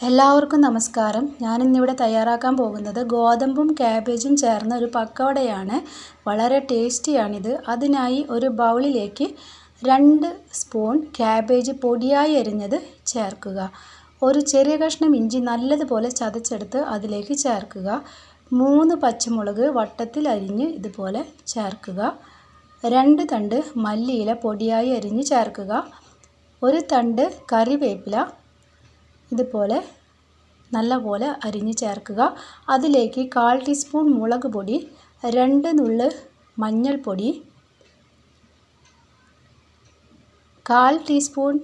എല്ലാവർക്കും നമസ്കാരം. ഞാനിന്നിവിടെ തയ്യാറാക്കാൻ പോകുന്നത് ഗോതമ്പും ക്യാബേജും ചേർന്ന ഒരു പക്കോടയാണ്. വളരെ ടേസ്റ്റിയാണിത്. അതിനായി ഒരു ബൗളിലേക്ക് രണ്ട് സ്പൂൺ ക്യാബേജ് പൊടിയായി അരിഞ്ഞത് ചേർക്കുക. ഒരു ചെറിയ കഷ്ണം ഇഞ്ചി നല്ലതുപോലെ ചതച്ചെടുത്ത് അതിലേക്ക് ചേർക്കുക. മൂന്ന് പച്ചമുളക് വട്ടത്തിൽ അരിഞ്ഞ് ഇതുപോലെ ചേർക്കുക. രണ്ട് തണ്ട് മല്ലിയില പൊടിയായി അരിഞ്ഞ് ചേർക്കുക. ഒരു തണ്ട് കറിവേപ്പില ഇതുപോലെ നല്ലപോലെ അരിഞ്ഞ് ചേർക്കുക. അതിലേക്ക് കാൽ ടീസ്പൂൺ മുളക് പൊടി രണ്ട് നുള്ള് മഞ്ഞൾപ്പൊടി കാൽ ടീസ്പൂൺ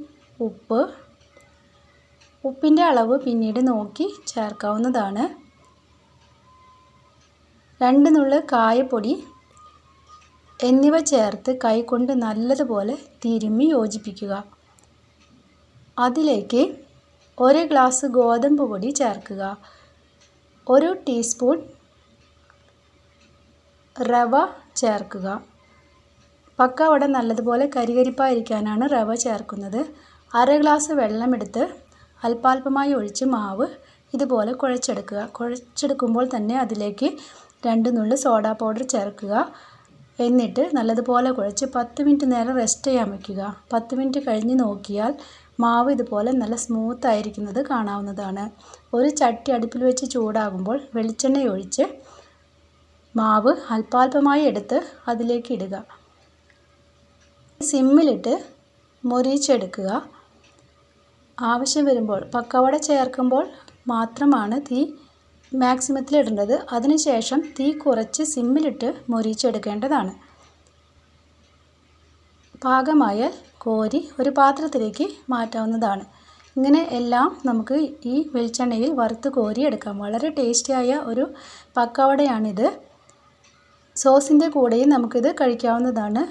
ഉപ്പ്. ഉപ്പിന്റെ അളവ് പിന്നീട് നോക്കി ചേർക്കാവുന്നതാണ്. രണ്ട് നുള്ള് കായപ്പൊടി എന്നിവ ചേർത്ത് കൈകൊണ്ട് നല്ലതുപോലെ തിരുമ്മി യോജിപ്പിക്കുക. അതിലേക്ക് ഒരു ഗ്ലാസ് ഗോതമ്പ് പൊടി ചേർക്കുക. ഒരു ടീസ്പൂൺ റവ ചേർക്കുക. പക്കവട നല്ലതുപോലെ കരികരിപ്പായിരിക്കാനാണ് റവ ചേർക്കുന്നത്. അര ഗ്ലാസ് വെള്ളമെടുത്ത് അല്പാൽപമായി ഒഴിച്ച് മാവ് ഇതുപോലെ കുഴച്ചെടുക്കുക. കുഴച്ചെടുക്കുമ്പോൾ തന്നെ അതിലേക്ക് രണ്ട് നുള്ളി സോഡാ പൗഡർ ചേർക്കുക. എന്നിട്ട് നല്ലതുപോലെ കുഴച്ച് പത്ത് മിനിറ്റ് നേരം റെസ്റ്റ് ചെയ്യാൻ വയ്ക്കുക. പത്ത് മിനിറ്റ് കഴിഞ്ഞ് നോക്കിയാൽ മാവ് ഇതുപോലെ നല്ല സ്മൂത്ത് ആയിരിക്കുന്നത് കാണാവുന്നതാണ്. ഒരു ചട്ടി അടുപ്പിൽ വെച്ച് ചൂടാകുമ്പോൾ വെളിച്ചെണ്ണ ഒഴിച്ച് മാവ് അല്പാൽപമായി എടുത്ത് അതിലേക്ക് ഇടുക. സിമ്മിലിട്ട് മൊരിച്ചെടുക്കുക ആവശ്യം വരുമ്പോൾ പക്കവട ചേർക്കുമ്പോൾ മാത്രമാണ് തീ മാക്സിമത്തിൽ ഇടേണ്ടത് അതിനുശേഷം തീ കുറച്ച് സിമ്മിലിട്ട് മൊരിച്ചെടുക്കേണ്ടതാണ് പാകമായാൽ കോരി ഒരു പാത്രത്തിലേക്ക് മാറ്റാവുന്നതാണ്. ഇങ്ങനെ എല്ലാം നമുക്ക് ഈ വെളിച്ചെണ്ണയിൽ വറുത്ത് കോരി എടുക്കാം. വളരെ ടേസ്റ്റിയായ ഒരു പക്കവടയാണിത്. സോസിന്റെ കൂടെയും നമുക്കിത് കഴിക്കാവുന്നതാണ്.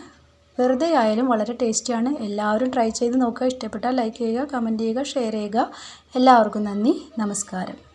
വെറുതെ ആയാലും വളരെ ടേസ്റ്റിയാണ്. എല്ലാവരും ട്രൈ ചെയ്ത് നോക്കുക. ഇഷ്ടപ്പെട്ടാൽ ലൈക്ക് ചെയ്യുക കമന്റ് ചെയ്യുക ഷെയർ ചെയ്യുക. എല്ലാവർക്കും നന്ദി. നമസ്കാരം.